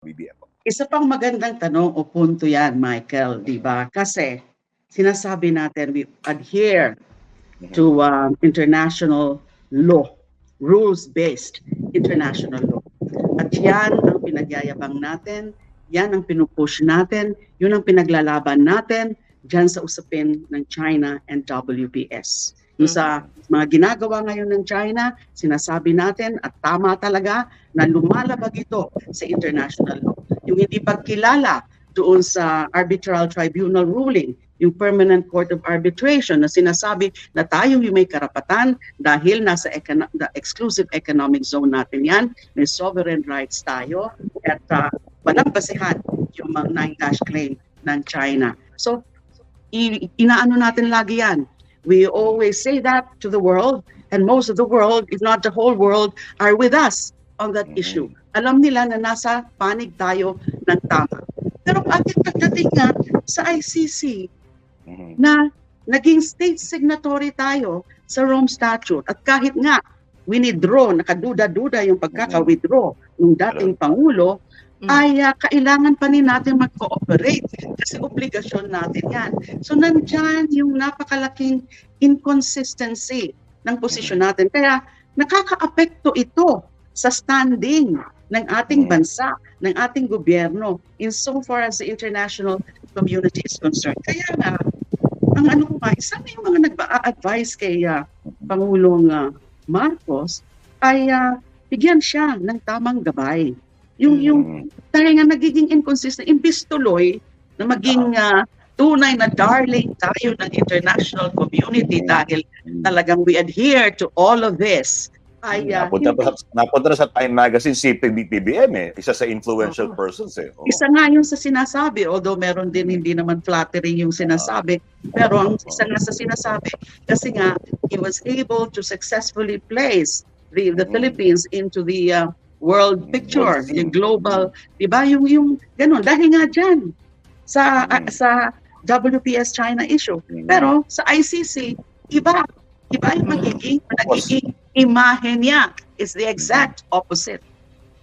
BBM po. Isa pang magandang tanong o punto yan, Michael, di ba? Kasi sinasabi natin we adhere to um, international law, rules-based international law. At yan ang pinagyayabang natin, yan ang pinupush natin, yun ang pinaglalaban natin dyan sa usapin ng China and WPS. Yung sa mga ginagawa ngayon ng China, sinasabi natin at tama talaga na lumalabag ito sa international law. Yung hindi pagkilala doon sa arbitral tribunal ruling, yung Permanent Court of Arbitration na sinasabi na tayo yung may karapatan dahil nasa econo- the exclusive economic zone natin yan, may sovereign rights tayo at uh, walang basihan yung mga nine dash claim ng China. So, i- inaano natin lagi yan. We always say that to the world and most of the world, if not the whole world, are with us on that Mhm. issue. Alam nila na nasa panig tayo ng tama. Pero bakit pagdating nga sa ICC, Mhm. na naging state signatory tayo sa Rome Statute at kahit nga winidraw, nakaduda-duda yung pagkaka-withdraw ng dating Pangulo, Mm. ay ah, kailangan pa rin natin mag-cooperate kasi obligasyon natin yan. So nandyan yung napakalaking inconsistency ng posisyon natin. Kaya nakaka-apekto ito sa standing ng ating Mm. bansa, ng ating gobyerno in so far as the international community is concerned. Kaya nga, ang ano ko nga, isa na yung mga nag-advise kay ah, Pangulong ah, Marcos ay ah, bigyan siya ng tamang gabay. Yung, yung Mhm. dahil nga nagiging inconsistent, imbis tuloy na maging ah, tunay na darling tayo ng international community Mm. dahil talagang we adhere to all of this, ay ah, Napunta, pa, sa- napunta na sa Time Magazine si PBBM eh. Isa sa influential Oo. persons eh. Oo. Isa nga yung sa sinasabi, although meron din hindi naman flattering yung sinasabi, pero ang isa nga sa sinasabi, kasi nga, he was able to successfully place the, the Mhm. Philippines into the uh, world picture, yung global, di ba, yung, yung ganun, dahil nga dyan, sa, Mhm. sa WPS China issue. Pero sa ICC, iba, iba yung Mhm. magiging, nagiging imahe niya is the exact opposite.